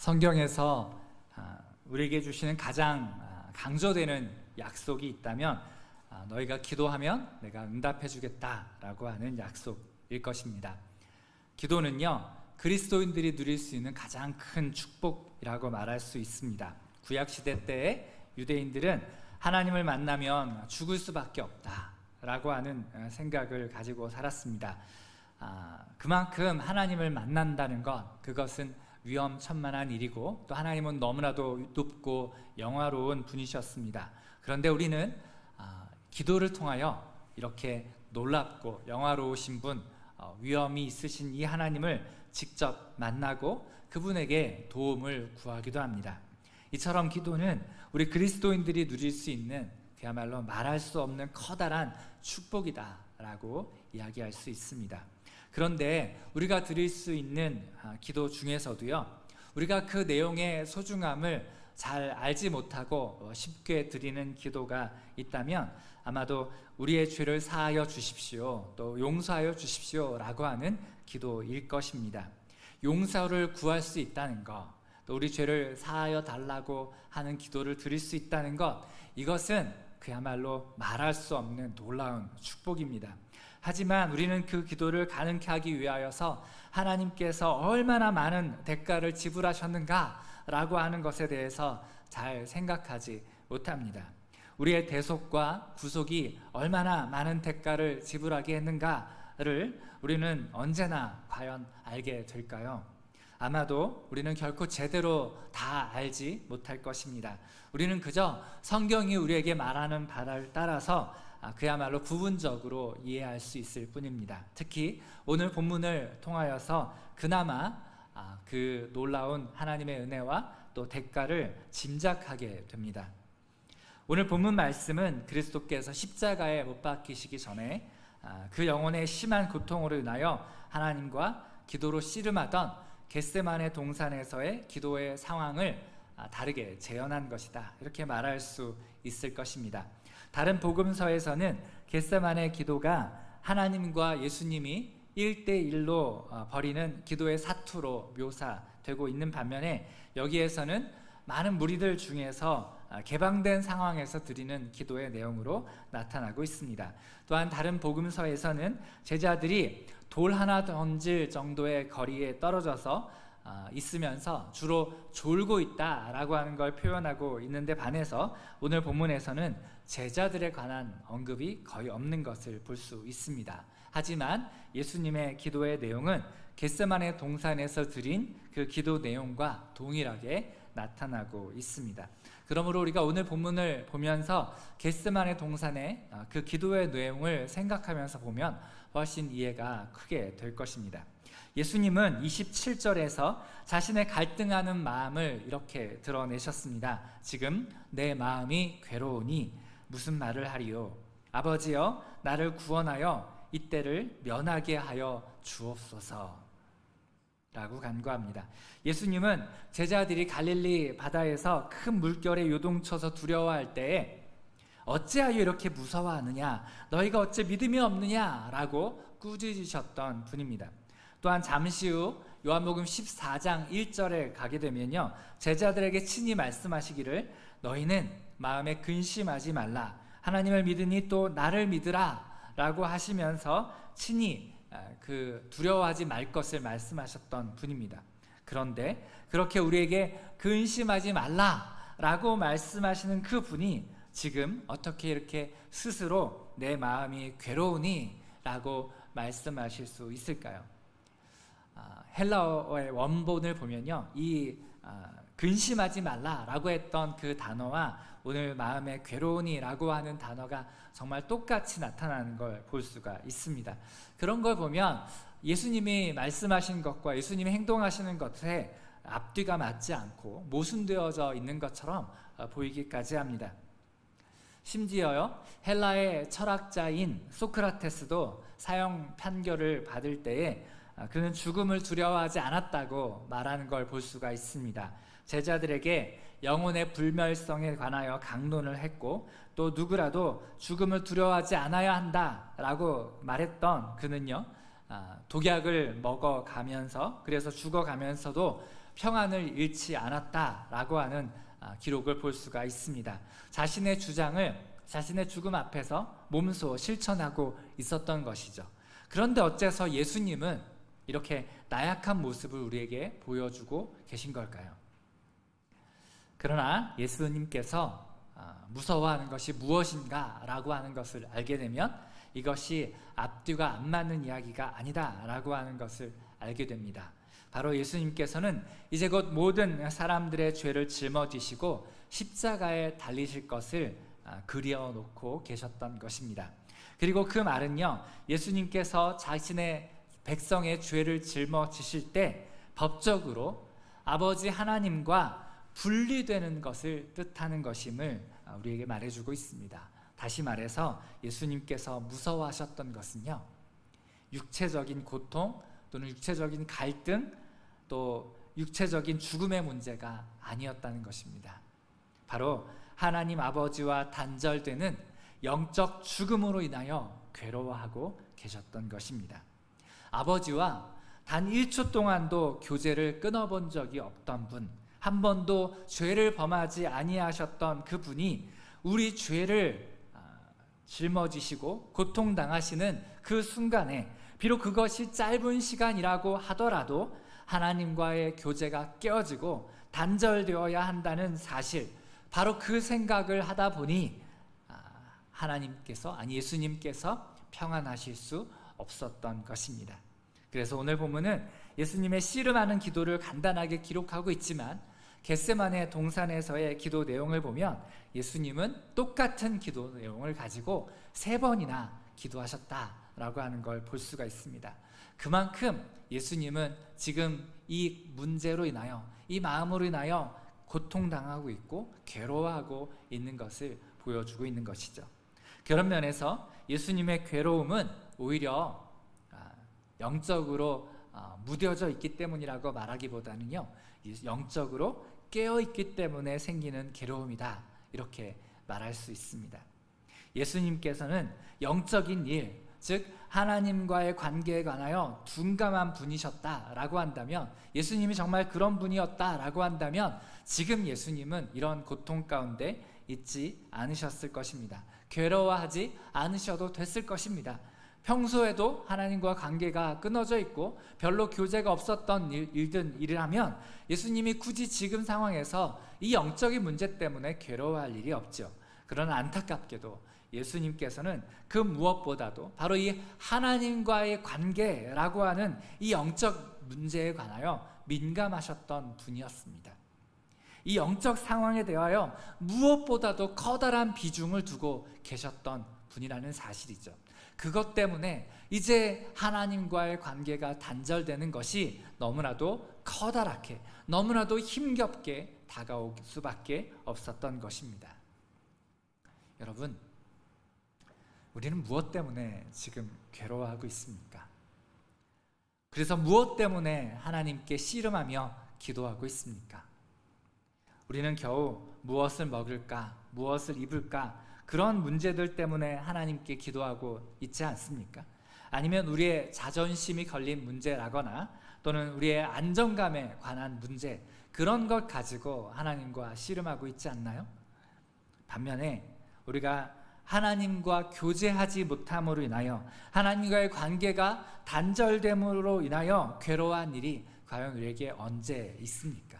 성경에서 아, 우리에게 주시는 가장 아, 강조되는 약속이 있다면 아, 너희가 기도하면 내가 응답해 주겠다라고 하는 약속일 것입니다. 기도는요 그리스도인들이 누릴 수 있는 가장 큰 축복이라고 말할 수 있습니다. 구약 시대 때에 유대인들은 하나님을 만나면 죽을 수밖에 없다라고 하는 생각을 가지고 살았습니다. 그만큼 하나님을 만난다는 것 그것은 위험천만한 일이고 또 하나님은 너무나도 높고 영화로운 분이셨습니다. 그런데 우리는 아, 기도를 통하여 이렇게 놀랍고 영화로우신 분, 어, 위험이 있으신 이 하나님을 직접 만나고 그분에게 도움을 구하기도 합니다. 이처럼 기도는 우리 그리스도인들이 누릴 수 있는 그야말로 말할 수 없는 커다란 축복이다라고 이야기할 수 있습니다. 그런데 우리가 드릴 수 있는 아, 기도 중에서도요, 우리가 그 내용의 소중함을 잘 알지 못하고 어, 쉽게 드리는 기도가 있다면 아마도 우리의 죄를 사하여 주십시오, 또 용서하여 주십시오 라고 하는 기도일 것입니다. 용서를 구할 수 있다는 것, 또 우리 죄를 사하여 달라고 하는 기도를 드릴 수 있다는 것, 이것은 그야말로 말할 수 없는 놀라운 축복입니다. 하지만 우리는 그 기도를 가능케 하기 위하여서 하나님께서 얼마나 많은 대가를 지불하셨는가라고 하는 것에 대해서 잘 생각하지 못합니다. 우리의 대속과 구속이 얼마나 많은 대가를 지불하게 했는가를 우리는 언제나 과연 알게 될까요? 아마도 우리는 결코 제대로 다 알지 못할 것입니다. 우리는 그저 성경이 우리에게 말하는 바를 따라서 아, 그야말로 부분적으로 이해할 수 있을 뿐입니다. 특히 오늘 본문을 통하여서 그나마 아, 그 놀라운 하나님의 은혜와 또 대가를 짐작하게 됩니다. 오늘 본문 말씀은 그리스도께서 십자가에 못 박히시기 전에 아, 그 영혼의 심한 고통으로 인하여 하나님과 기도로 씨름하던 겟세만의 동산에서의 기도의 상황을 다르게 재현한 것이다. 이렇게 말할 수 있을 것입니다. 다른 복음서에서는 겟세만의 기도가 하나님과 예수님이 1대1로 어, 벌이는 기도의 사투로 묘사되고 있는 반면에 여기에서는 많은 무리들 중에서 어, 개방된 상황에서 드리는 기도의 내용으로 나타나고 있습니다. 또한 다른 복음서에서는 제자들이 돌 하나 던질 정도의 거리에 떨어져서 어, 있으면서 주로 졸고 있다라고 하는 걸 표현하고 있는데 반해서 오늘 본문에서는 제자들에 관한 언급이 거의 없는 것을 볼 수 있습니다. 하지만 예수님의 기도의 내용은 겟세만의 동산에서 드린 그 기도 내용과 동일하게 나타나고 있습니다. 그러므로 우리가 오늘 본문을 보면서 겟세만의 동산의 어, 그 기도의 내용을 생각하면서 보면 훨씬 이해가 크게 될 것입니다. 예수님은 27절에서 자신의 갈등하는 마음을 이렇게 드러내셨습니다. 지금 내 마음이 괴로우니 무슨 말을 하리요? 아버지여, 나를 구원하여 이때를 면하게 하여 주옵소서. 라고 간구합니다. 예수님은 제자들이 갈릴리 바다에서 큰 물결에 요동쳐서 두려워할 때에 어찌하여 이렇게 무서워하느냐? 너희가 어찌 믿음이 없느냐? 라고 꾸짖으셨던 분입니다. 또한 잠시 후 요한복음 14장 1절에 가게 되면요. 제자들에게 친히 말씀하시기를 너희는 마음에 근심하지 말라. 하나님을 믿으니 또 나를 믿으라. 라고 하시면서 친히 아, 그 두려워하지 말 것을 말씀하셨던 분입니다. 그런데 그렇게 우리에게 근심하지 말라. 라고 말씀하시는 그 분이 지금 어떻게 이렇게 스스로 내 마음이 괴로우니? 라고 말씀하실 수 있을까요? 아, 헬라어의 원본을 보면요. 이 아, 근심하지 말라라고 했던 그 단어와 오늘 마음에 괴로우니라고 하는 단어가 정말 똑같이 나타나는 걸 볼 수가 있습니다. 그런 걸 보면 예수님이 말씀하신 것과 예수님이 행동하시는 것에 앞뒤가 맞지 않고 모순되어져 있는 것처럼 어, 보이기까지 합니다. 심지어요 헬라의 철학자인 소크라테스도 사형 판결을 받을 때에 아, 그는 죽음을 두려워하지 않았다고 말하는 걸 볼 수가 있습니다. 제자들에게 영혼의 불멸성에 관하여 강론을 했고 또 누구라도 죽음을 두려워하지 않아야 한다라고 말했던 그는요 아, 독약을 먹어가면서 그래서 죽어가면서도 평안을 잃지 않았다라고 하는 아, 기록을 볼 수가 있습니다. 자신의 주장을 자신의 죽음 앞에서 몸소 실천하고 있었던 것이죠. 그런데 어째서 예수님은 이렇게 나약한 모습을 우리에게 보여주고 계신 걸까요? 그러나 예수님께서 아, 무서워하는 것이 무엇인가라고 하는 것을 알게 되면 이것이 앞뒤가 안 맞는 이야기가 아니다라고 하는 것을 알게 됩니다. 바로 예수님께서는 이제 곧 모든 사람들의 죄를 짊어지시고 십자가에 달리실 것을 아, 그려 놓고 계셨던 것입니다. 그리고 그 말은요, 예수님께서 자신의 백성의 죄를 짊어지실 때 법적으로 아버지 하나님과 분리되는 것을 뜻하는 것임을 아, 우리에게 말해주고 있습니다. 다시 말해서 예수님께서 무서워하셨던 것은요, 육체적인 고통 또는 육체적인 갈등 또 육체적인 죽음의 문제가 아니었다는 것입니다. 바로 하나님 아버지와 단절되는 영적 죽음으로 인하여 괴로워하고 계셨던 것입니다. 아버지와 단 1초 동안도 교제를 끊어본 적이 없던 분, 한 번도 죄를 범하지 아니하셨던 그 분이 우리 죄를 아, 짊어지시고 고통당하시는 그 순간에 비록 그것이 짧은 시간이라고 하더라도 하나님과의 교제가 깨어지고 단절되어야 한다는 사실, 바로 그 생각을 하다 보니 아, 하나님께서 아니 예수님께서 평안하실 수 없었던 것입니다. 그래서 오늘 본문은 예수님의 씨름하는 기도를 간단하게 기록하고 있지만 겟세만의 동산에서의 기도 내용을 보면 예수님은 똑같은 기도 내용을 가지고 세 번이나 기도하셨다라고 하는 걸 볼 수가 있습니다. 그만큼 예수님은 지금 이 문제로 인하여 이 마음으로 인하여 고통당하고 있고 괴로워하고 있는 것을 보여주고 있는 것이죠. 그런 면에서 예수님의 괴로움은 오히려 아, 영적으로 아, 무뎌져 있기 때문이라고 말하기보다는요, 영적으로 깨어 있기 때문에 생기는 괴로움이다. 이렇게 말할 수 있습니다. 예수님께서는 영적인 일, 즉 하나님과의 관계에 관하여 둔감한 분이셨다라고 한다면 예수님이 정말 그런 분이었다라고 한다면 지금 예수님은 이런 고통 가운데 있지 않으셨을 것입니다. 괴로워하지 않으셔도 됐을 것입니다. 평소에도 하나님과 관계가 끊어져 있고 별로 교제가 없었던 일, 든 일이라면 예수님이 굳이 지금 상황에서 이 영적인 문제 때문에 괴로워할 일이 없죠. 그러나 안타깝게도 예수님께서는 그 무엇보다도 바로 이 하나님과의 관계라고 하는 이 영적 문제에 관하여 민감하셨던 분이었습니다. 이 영적 상황에 대하여 무엇보다도 커다란 비중을 두고 계셨던 분이라는 사실이죠. 그것 때문에 이제 하나님과의 관계가 단절되는 것이 너무나도 커다랗게, 너무나도 힘겹게 다가올 수밖에 없었던 것입니다. 여러분, 우리는 무엇 때문에 지금 괴로워하고 있습니까? 그래서 무엇 때문에 하나님께 씨름하며 기도하고 있습니까? 우리는 겨우 무엇을 먹을까, 무엇을 입을까, 그런 문제들 때문에 하나님께 기도하고 있지 않습니까? 아니면 우리의 자존심이 걸린 문제라거나 또는 우리의 안정감에 관한 문제, 그런 것 가지고 하나님과 씨름하고 있지 않나요? 반면에 우리가 하나님과 교제하지 못함으로 인하여 하나님과의 관계가 단절됨으로 인하여 괴로워한 일이 과연 우리에게 언제 있습니까?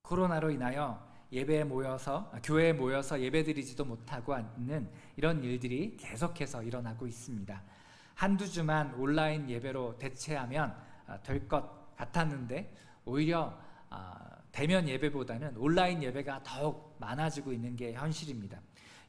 코로나로 인하여 예배에 모여서 교회에 모여서 예배드리지도 못하고 있는 이런 일들이 계속해서 일어나고 있습니다. 한두 주만 온라인 예배로 대체하면 아, 될것 같았는데 오히려 아, 대면 예배보다는 온라인 예배가 더욱 많아지고 있는 게 현실입니다.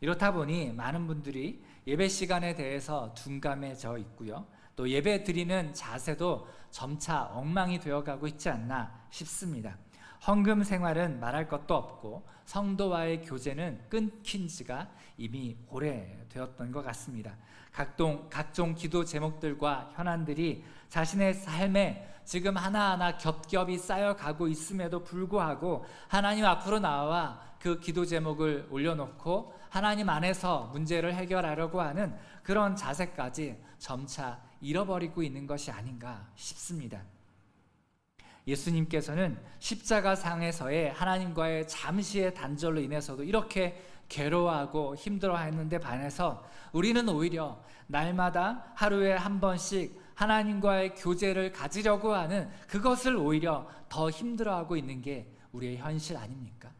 이렇다 보니 많은 분들이 예배 시간에 대해서 둔감해져 있고요. 또 예배 드리는 자세도 점차 엉망이 되어가고 있지 않나 싶습니다. 헌금 생활은 말할 것도 없고 성도와의 교제는 끊긴 지가 이미 오래 되었던 것 같습니다. 각종, 각종 기도 제목들과 현안들이 자신의 삶에 지금 하나하나 겹겹이 쌓여가고 있음에도 불구하고 하나님 앞으로 나와 그 기도 제목을 올려놓고 하나님 안에서 문제를 해결하려고 하는 그런 자세까지 점차 잃어버리고 있는 것이 아닌가 싶습니다. 예수님께서는 십자가 상에서의 하나님과의 잠시의 단절로 인해서도 이렇게 괴로워하고 힘들어했는데 반해서 우리는 오히려 날마다 하루에 한 번씩 하나님과의 교제를 가지려고 하는 그것을 오히려 더 힘들어하고 있는 게 우리의 현실 아닙니까?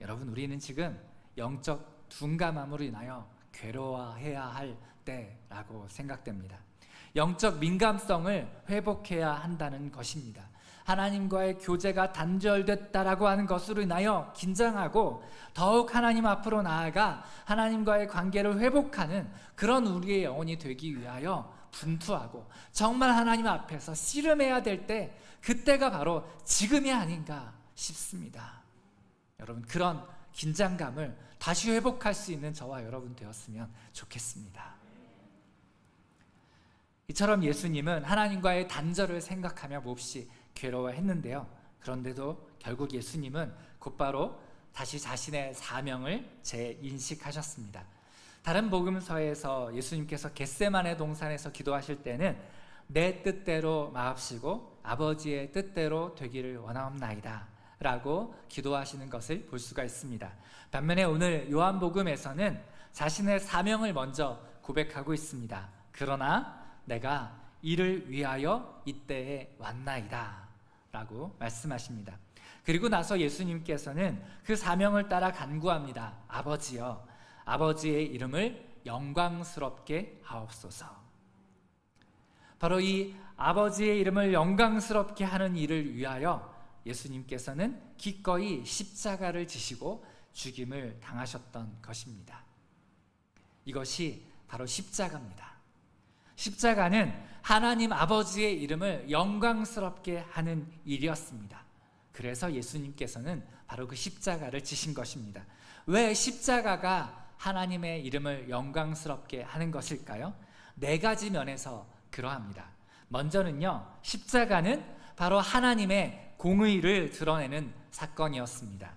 여러분, 우리는 지금 영적 둔감함으로 인하여 괴로워해야 할 때라고 생각됩니다. 영적 민감성을 회복해야 한다는 것입니다. 하나님과의 교제가 단절됐다라고 하는 것으로 인하여 긴장하고 더욱 하나님 앞으로 나아가 하나님과의 관계를 회복하는 그런 우리의 영혼이 되기 위하여 분투하고 정말 하나님 앞에서 씨름해야 될 때 그때가 바로 지금이 아닌가 싶습니다. 여러분 그런 긴장감을 다시 회복할 수 있는 저와 여러분 되었으면 좋겠습니다. 이처럼 예수님은 하나님과의 단절을 생각하며 몹시 괴로워했는데요. 그런데도 결국 예수님은 곧바로 다시 자신의 사명을 재인식하셨습니다. 다른 복음서에서 예수님께서 겟세만의 동산에서 기도하실 때는 내 뜻대로 마옵시고 아버지의 뜻대로 되기를 원하옵나이다 라고 기도하시는 것을 볼 수가 있습니다. 반면에 오늘 요한복음에서는 자신의 사명을 먼저 고백하고 있습니다. 그러나 내가 이를 위하여 이때에 왔나이다 라고 말씀하십니다. 그리고 나서 예수님께서는 그 사명을 따라 간구합니다. 아버지여, 아버지의 이름을 영광스럽게 하옵소서. 바로 이 아버지의 이름을 영광스럽게 하는 일을 위하여 예수님께서는 기꺼이 십자가를 지시고 죽임을 당하셨던 것입니다. 이것이 바로 십자가입니다. 십자가는 하나님 아버지의 이름을 영광스럽게 하는 일이었습니다. 그래서 예수님께서는 바로 그 십자가를 지신 것입니다. 왜 십자가가 하나님의 이름을 영광스럽게 하는 것일까요? 네 가지 면에서 그러합니다. 먼저는요, 십자가는 바로 하나님의 공의를 드러내는 사건이었습니다.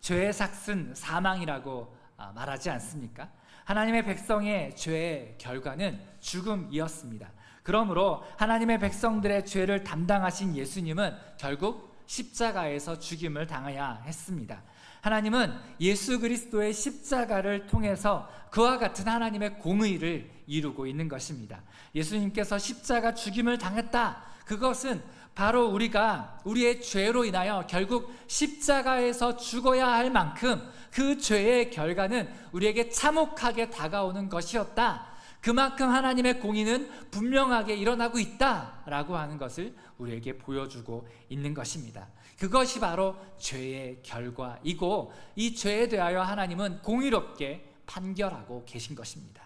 죄의 삭슨 사망이라고 아, 말하지 않습니까? 하나님의 백성의 죄의 결과는 죽음이었습니다. 그러므로 하나님의 백성들의 죄를 담당하신 예수님은 결국 십자가에서 죽임을 당해야 했습니다. 하나님은 예수 그리스도의 십자가를 통해서 그와 같은 하나님의 공의를 이루고 있는 것입니다. 예수님께서 십자가 죽임을 당했다. 그것은 바로 우리가 우리의 죄로 인하여 결국 십자가에서 죽어야 할 만큼 그 죄의 결과는 우리에게 참혹하게 다가오는 것이었다. 그만큼 하나님의 공의는 분명하게 일어나고 있다라고 하는 것을 우리에게 보여주고 있는 것입니다. 그것이 바로 죄의 결과이고 이 죄에 대하여 하나님은 공의롭게 판결하고 계신 것입니다.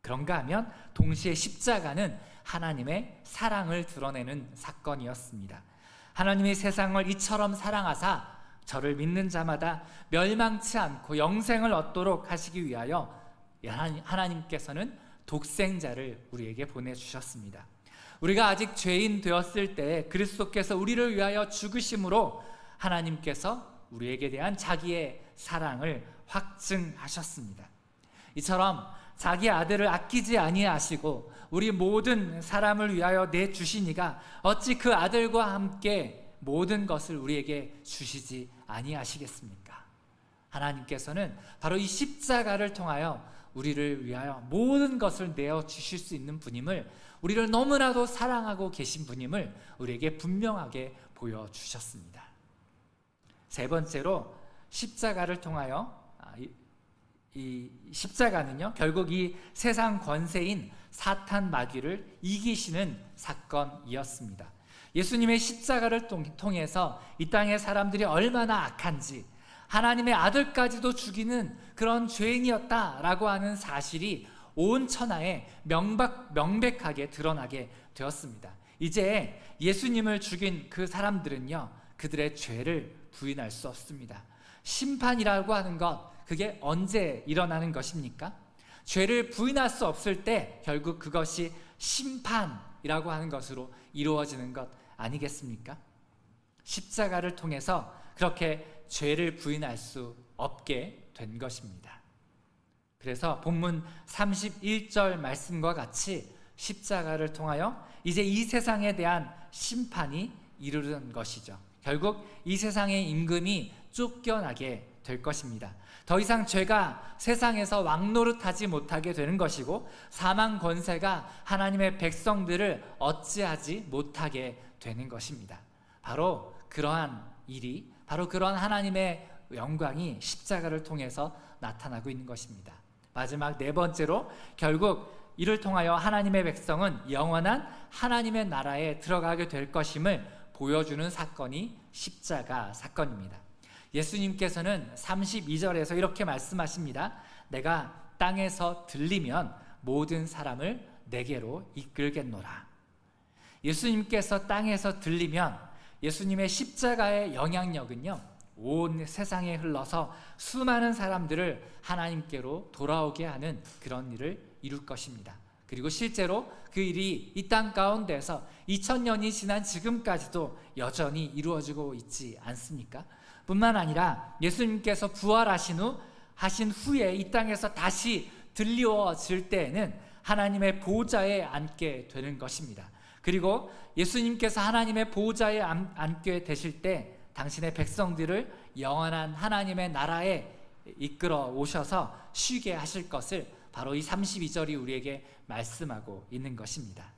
그런가 하면 동시에 십자가는 하나님의 사랑을 드러내는 사건이었습니다. 하나님이 세상을 이처럼 사랑하사 저를 믿는 자마다 멸망치 않고 영생을 얻도록 하시기 위하여 하나님께서는 독생자를 우리에게 보내주셨습니다. 우리가 아직 죄인 되었을 때 그리스도께서 우리를 위하여 죽으심으로 하나님께서 우리에게 대한 자기의 사랑을 확증하셨습니다. 이처럼 자기 아들을 아끼지 아니하시고 우리 모든 사람을 위하여 내 주시니가 어찌 그 아들과 함께 모든 것을 우리에게 주시지 아니하시겠습니까? 하나님께서는 바로 이 십자가를 통하여 우리를 위하여 모든 것을 내어 주실 수 있는 분임을 우리를 너무나도 사랑하고 계신 분임을 우리에게 분명하게 보여 주셨습니다. 세 번째로 십자가를 통하여 아, 이 십자가는요 결국 이 세상 권세인 사탄 마귀를 이기시는 사건이었습니다. 예수님의 십자가를 통해서 이 땅의 사람들이 얼마나 악한지 하나님의 아들까지도 죽이는 그런 죄인이었다라고 하는 사실이 온 천하에 명박, 명백하게 드러나게 되었습니다. 이제 예수님을 죽인 그 사람들은요, 그들의 죄를 부인할 수 없습니다. 심판이라고 하는 것, 그게 언제 일어나는 것입니까? 죄를 부인할 수 없을 때 결국 그것이 심판이라고 하는 것으로 이루어지는 것 아니겠습니까? 십자가를 통해서 그렇게 죄를 부인할 수 없게 된 것입니다. 그래서 본문 31절 말씀과 같이 십자가를 통하여 이제 이 세상에 대한 심판이 이르는 것이죠. 결국 이 세상의 임금이 쫓겨나게 될 것입니다. 더 이상 죄가 세상에서 왕노릇하지 못하게 되는 것이고 사망 권세가 하나님의 백성들을 어찌하지 못하게 되는 것입니다. 바로 그러한 일이 바로 그러한 하나님의 영광이 십자가를 통해서 나타나고 있는 것입니다. 마지막 네 번째로 결국 이를 통하여 하나님의 백성은 영원한 하나님의 나라에 들어가게 될 것임을 보여주는 사건이 십자가 사건입니다. 예수님께서는 32절에서 이렇게 말씀하십니다. 내가 땅에서 들리면 모든 사람을 내게로 이끌겠노라. 예수님께서 땅에서 들리면 예수님의 십자가의 영향력은요, 온 세상에 흘러서 수많은 사람들을 하나님께로 돌아오게 하는 그런 일을 이룰 것입니다. 그리고 실제로 그 일이 이 땅 가운데서 2000년이 지난 지금까지도 여전히 이루어지고 있지 않습니까? 뿐만 아니라 예수님께서 부활하신 후 하신 후에 이 땅에서 다시 들리워질 때에는 하나님의 보좌에 앉게 되는 것입니다. 그리고 예수님께서 하나님의 보좌에 앉게 되실 때 당신의 백성들을 영원한 하나님의 나라에 이끌어 오셔서 쉬게 하실 것을 바로 이 32절이 우리에게 말씀하고 있는 것입니다.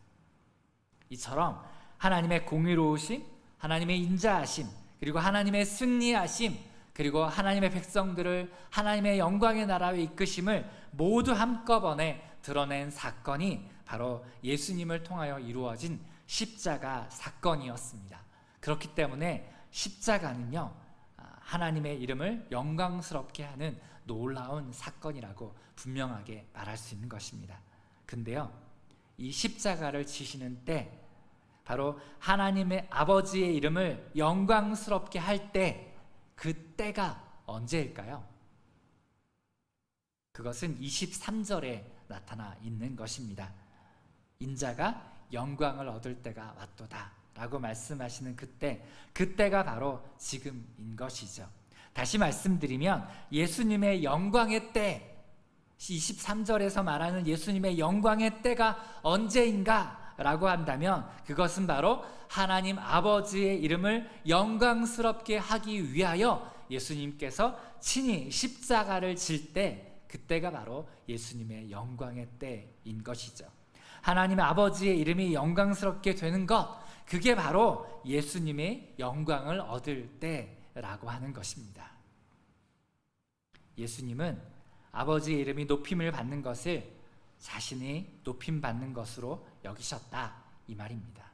이처럼 하나님의 공의로우심, 하나님의 인자하심, 그리고 하나님의 승리하심, 그리고 하나님의 백성들을 하나님의 영광의 나라에 이끄심을 모두 한꺼번에 드러낸 사건이 바로 예수님을 통하여 이루어진 십자가 사건이었습니다. 그렇기 때문에 십자가는요, 아, 하나님의 이름을 영광스럽게 하는 놀라운 사건이라고 분명하게 말할 수 있는 것입니다. 근데요, 이 십자가를 지시는 때, 바로 하나님의 아버지의 이름을 영광스럽게 할 때, 그 때가 언제일까요? 그것은 23절에 나타나 있는 것입니다. 인자가 영광을 얻을 때가 왔도다. 라고 말씀하시는 그때, 그때가 바로 지금인 것이죠. 다시 말씀드리면 예수님의 영광의 때, 23절에서 말하는 예수님의 영광의 때가 언제인가? 라고 한다면 그것은 바로 하나님 아버지의 이름을 영광스럽게 하기 위하여 예수님께서 친히 십자가를 질 때, 그때가 바로 예수님의 영광의 때인 것이죠. 하나님 아버지의 이름이 영광스럽게 되는 것, 그게 바로 예수님의 영광을 얻을 때라고 하는 것입니다. 예수님은 아버지의 이름이 높임을 받는 것을 자신이 높임 받는 것으로 여기셨다 이 말입니다.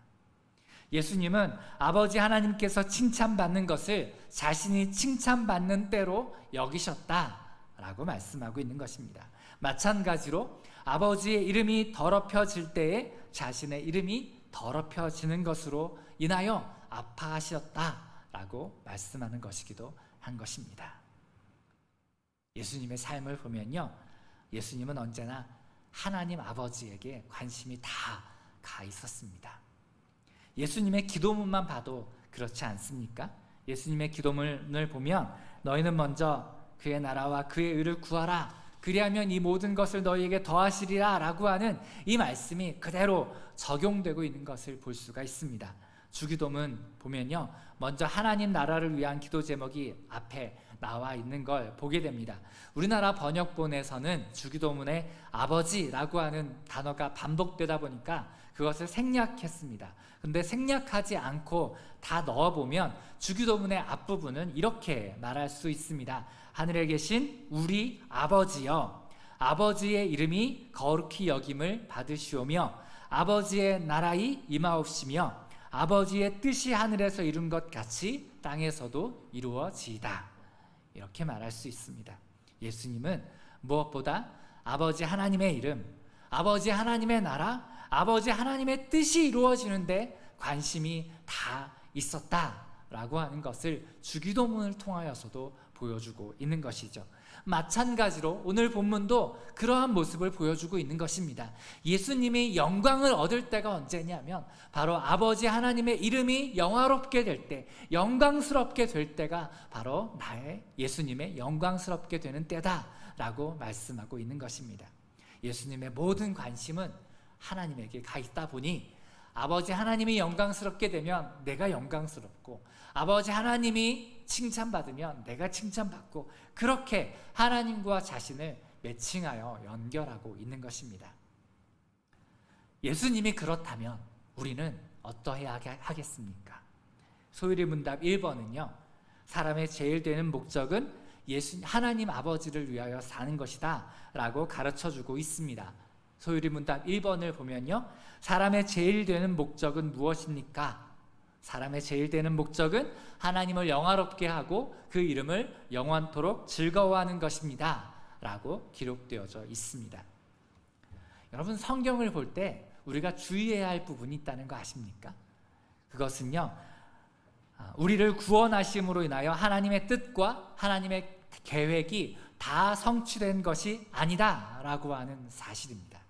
예수님은 아버지 하나님께서 칭찬받는 것을 자신이 칭찬받는 때로 여기셨다라고 말씀하고 있는 것입니다. 마찬가지로 아버지의 이름이 더럽혀질 때에 자신의 이름이 더럽혀지는 것으로 인하여 아파하셨다라고 말씀하는 것이기도 한 것입니다. 예수님의 삶을 보면요. 예수님은 언제나 하나님 아버지에게 관심이 다 가 있었습니다. 예수님의 기도문만 봐도 그렇지 않습니까? 예수님의 기도문을 보면 너희는 먼저 그의 나라와 그의 의를 구하라. 그리하면 이 모든 것을 너희에게 더하시리라 라고 하는 이 말씀이 그대로 적용되고 있는 것을 볼 수가 있습니다. 주기도문 보면요. 먼저 하나님 나라를 위한 기도 제목이 앞에 나와 있는 걸 보게 됩니다. 우리나라 번역본에서는 주기도문에 아버지라고 하는 단어가 반복되다 보니까 그것을 생략했습니다. 근데 생략하지 않고 다 넣어보면 주기도문의 앞부분은 이렇게 말할 수 있습니다. 하늘에 계신 우리 아버지여 아버지의 이름이 거룩히 여김을 받으시오며 아버지의 나라이 임하옵시며 아버지의 뜻이 하늘에서 이룬 것 같이 땅에서도 이루어지이다. 이렇게 말할 수 있습니다. 예수님은 무엇보다 아버지 하나님의 이름, 아버지 하나님의 나라, 아버지 하나님의 뜻이 이루어지는데 관심이 다 있었다라고 하는 것을 주기도문을 통하여서도 보여주고 있는 것이죠. 마찬가지로 오늘 본문도 그러한 모습을 보여주고 있는 것입니다. 예수님이 영광을 얻을 때가 언제냐면 바로 아버지 하나님의 이름이 영화롭게 될 때, 영광스럽게 될 때가 바로 나의 예수님의 영광스럽게 되는 때다라고 말씀하고 있는 것입니다. 예수님의 모든 관심은 하나님에게 가 있다 보니 아버지 하나님이 영광스럽게 되면 내가 영광스럽고 아버지 하나님이 칭찬받으면 내가 칭찬받고 그렇게 하나님과 자신을 매칭하여 연결하고 있는 것입니다. 예수님이 그렇다면 우리는 어떠해야 하겠습니까? 소율이 문답 1번은요. 사람의 제일 되는 목적은 예수 하나님 아버지를 위하여 사는 것이다 라고 가르쳐 주고 있습니다. 소율이 문답 1번을 보면요. 사람의 제일 되는 목적은 무엇입니까? 사람의 제일 되는 목적은 하나님을 영화롭게 하고 그 이름을 영원토록 즐거워하는 것입니다. 라고 기록되어져 있습니다. 여러분 성경을 볼 때 우리가 주의해야 할 부분이 있다는 거 아십니까? 그것은요. 아, 우리를 구원하심으로 인하여 하나님의 뜻과 하나님의 계획이 다 성취된 것이 아니다라고 하는 사실입니다.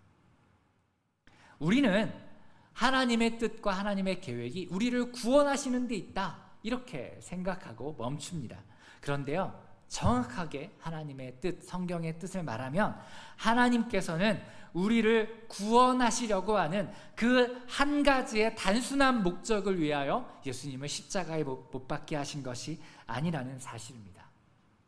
우리는 하나님의 뜻과 하나님의 계획이 우리를 구원하시는 데 있다. 이렇게 생각하고 멈춥니다. 그런데요, 정확하게 하나님의 뜻, 성경의 뜻을 말하면 하나님께서는 우리를 구원하시려고 하는 그 한 가지의 단순한 목적을 위하여 예수님을 십자가에 못 박게 하신 것이 아니라는 사실입니다.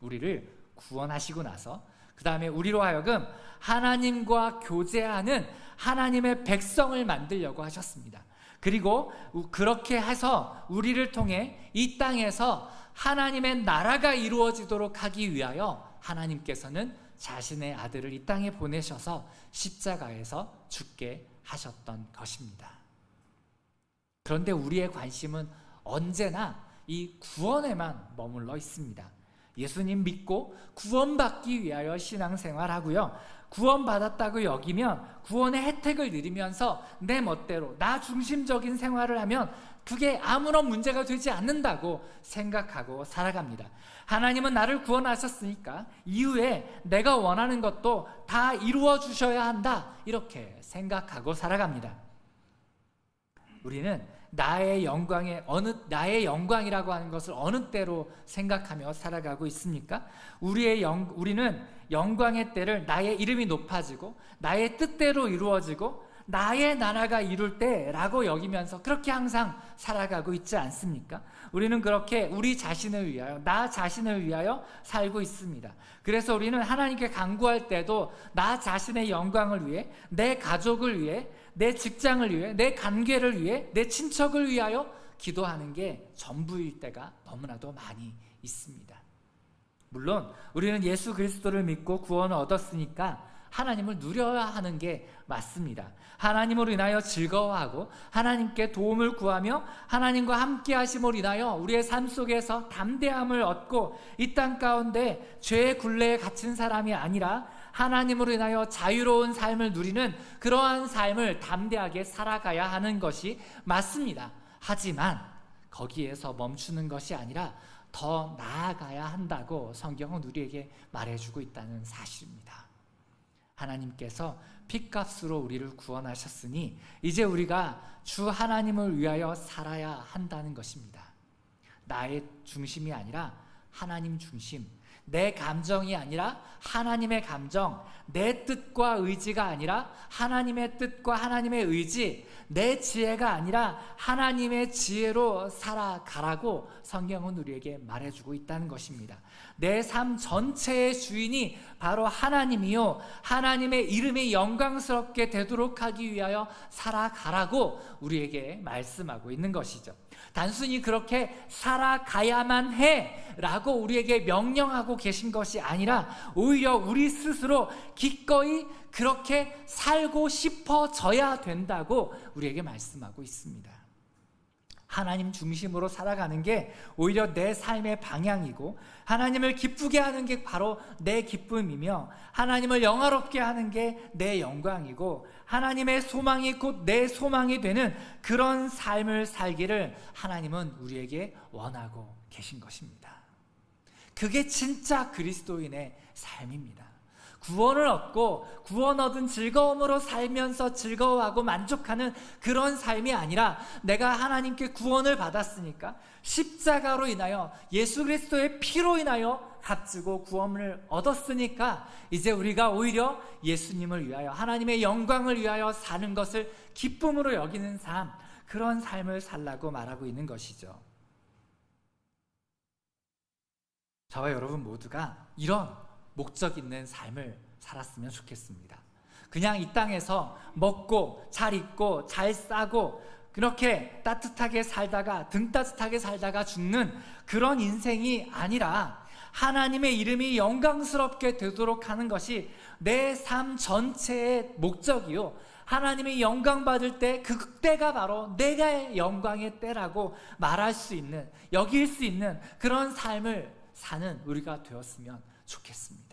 우리를 구원하시고 나서 그 다음에 우리로 하여금 하나님과 교제하는 하나님의 백성을 만들려고 하셨습니다. 그리고 그렇게 해서 우리를 통해 이 땅에서 하나님의 나라가 이루어지도록 하기 위하여 하나님께서는 자신의 아들을 이 땅에 보내셔서 십자가에서 죽게 하셨던 것입니다. 그런데 우리의 관심은 언제나 이 구원에만 머물러 있습니다. 예수님 믿고 구원받기 위하여 신앙생활 하고요. 구원받았다고 여기면 구원의 혜택을 누리면서 내 멋대로 나 중심적인 생활을 하면 그게 아무런 문제가 되지 않는다고 생각하고 살아갑니다. 하나님은 나를 구원하셨으니까 이후에 내가 원하는 것도 다 이루어 주셔야 한다. 이렇게 생각하고 살아갑니다. 우리는 나의 영광의 어느 나의 영광이라고 하는 것을 어느 때로 생각하며 살아가고 있습니까? 우리의 영 우리는 영광의 때를 나의 이름이 높아지고 나의 뜻대로 이루어지고 나의 나라가 이룰 때라고 여기면서 그렇게 항상 살아가고 있지 않습니까? 우리는 그렇게 우리 자신을 위하여, 나 자신을 위하여 살고 있습니다. 그래서 우리는 하나님께 간구할 때도 나 자신의 영광을 위해, 내 가족을 위해, 내 직장을 위해, 내 관계를 위해, 내 친척을 위하여 기도하는 게 전부일 때가 너무나도 많이 있습니다. 물론 우리는 예수 그리스도를 믿고 구원을 얻었으니까 하나님을 누려야 하는 게 맞습니다. 하나님으로 인하여 즐거워하고 하나님께 도움을 구하며 하나님과 함께 하심으로 인하여 우리의 삶 속에서 담대함을 얻고 이 땅 가운데 죄의 굴레에 갇힌 사람이 아니라 하나님으로 인하여 자유로운 삶을 누리는 그러한 삶을 담대하게 살아가야 하는 것이 맞습니다. 하지만 거기에서 멈추는 것이 아니라 더 나아가야 한다고 성경은 우리에게 말해주고 있다는 사실입니다. 하나님께서 핏값으로 우리를 구원하셨으니 이제 우리가 주 하나님을 위하여 살아야 한다는 것입니다. 나의 중심이 아니라 하나님 중심, 내 감정이 아니라 하나님의 감정, 내 뜻과 의지가 아니라 하나님의 뜻과 하나님의 의지, 내 지혜가 아니라 하나님의 지혜로 살아가라고 성경은 우리에게 말해주고 있다는 것입니다. 내 삶 전체의 주인이 바로 하나님이요. 하나님의 이름이 영광스럽게 되도록 하기 위하여 살아가라고 우리에게 말씀하고 있는 것이죠. 단순히 그렇게 살아가야만 해 라고 우리에게 명령하고 계신 것이 아니라 오히려 우리 스스로 기꺼이 그렇게 살고 싶어져야 된다고 우리에게 말씀하고 있습니다. 하나님 중심으로 살아가는 게 오히려 내 삶의 방향이고 하나님을 기쁘게 하는 게 바로 내 기쁨이며 하나님을 영화롭게 하는 게 내 영광이고 하나님의 소망이 곧 내 소망이 되는 그런 삶을 살기를 하나님은 우리에게 원하고 계신 것입니다. 그게 진짜 그리스도인의 삶입니다. 구원을 얻고 구원 얻은 즐거움으로 살면서 즐거워하고 만족하는 그런 삶이 아니라 내가 하나님께 구원을 받았으니까 십자가로 인하여 예수 그리스도의 피로 인하여 값지고 구원을 얻었으니까 이제 우리가 오히려 예수님을 위하여 하나님의 영광을 위하여 사는 것을 기쁨으로 여기는 삶 그런 삶을 살라고 말하고 있는 것이죠. 저와 여러분 모두가 이런 목적 있는 삶을 살았으면 좋겠습니다. 그냥 이 땅에서 먹고 잘 입고 잘 싸고 그렇게 따뜻하게 살다가 등 따뜻하게 살다가 죽는 그런 인생이 아니라 하나님의 이름이 영광스럽게 되도록 하는 것이 내 삶 전체의 목적이요. 하나님의 영광 받을 때 그 때가 바로 내가 영광의 때라고 말할 수 있는 여길 수 있는 그런 삶을 사는 우리가 되었으면 좋겠습니다.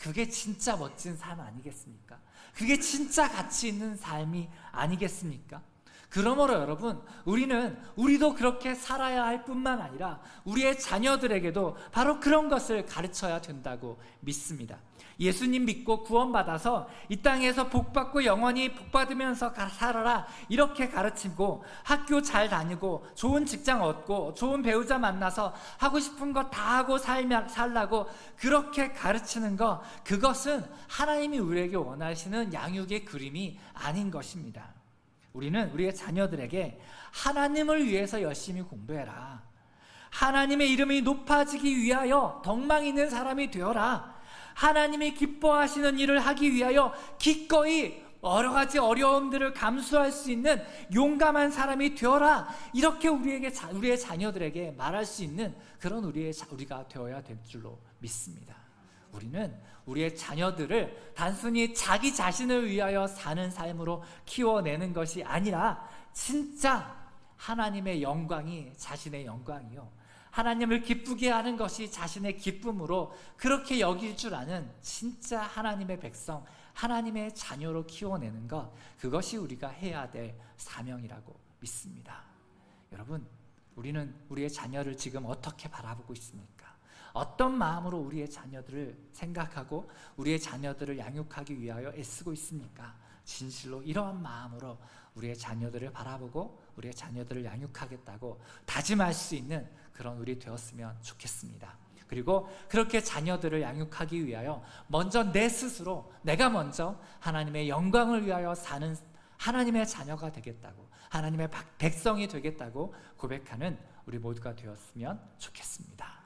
그게 진짜 멋진 삶 아니겠습니까? 그게 진짜 가치 있는 삶이 아니겠습니까? 그러므로 여러분, 우리는 우리도 그렇게 살아야 할 뿐만 아니라 우리의 자녀들에게도 바로 그런 것을 가르쳐야 된다고 믿습니다. 예수님 믿고 구원받아서 이 땅에서 복받고 영원히 복받으면서 살아라 이렇게 가르치고 학교 잘 다니고 좋은 직장 얻고 좋은 배우자 만나서 하고 싶은 거 다 하고 살며, 살라고 그렇게 가르치는 거 그것은 하나님이 우리에게 원하시는 양육의 그림이 아닌 것입니다. 우리는 우리의 자녀들에게 하나님을 위해서 열심히 공부해라. 하나님의 이름이 높아지기 위하여 덕망 있는 사람이 되어라. 하나님이 기뻐하시는 일을 하기 위하여 기꺼이 여러 가지 어려움들을 감수할 수 있는 용감한 사람이 되어라. 이렇게 우리에게 우리의 자녀들에게 말할 수 있는 그런 우리의 우리가 되어야 될 줄로 믿습니다. 우리는 우리의 자녀들을 단순히 자기 자신을 위하여 사는 삶으로 키워내는 것이 아니라 진짜 하나님의 영광이 자신의 영광이요. 하나님을 기쁘게 하는 것이 자신의 기쁨으로 그렇게 여길 줄 아는 진짜 하나님의 백성, 하나님의 자녀로 키워내는 것, 그것이 우리가 해야 될 사명이라고 믿습니다. 여러분, 우리는 우리의 자녀를 지금 어떻게 바라보고 있습니까? 어떤 마음으로 우리의 자녀들을 생각하고 우리의 자녀들을 양육하기 위하여 애쓰고 있습니까? 진실로 이러한 마음으로 우리의 자녀들을 바라보고 우리의 자녀들을 양육하겠다고 다짐할 수 있는 그런 우리 되었으면 좋겠습니다. 그리고 그렇게 자녀들을 양육하기 위하여 먼저 내 스스로 내가 먼저 하나님의 영광을 위하여 사는 하나님의 자녀가 되겠다고 하나님의 백성이 되겠다고 고백하는 우리 모두가 되었으면 좋겠습니다.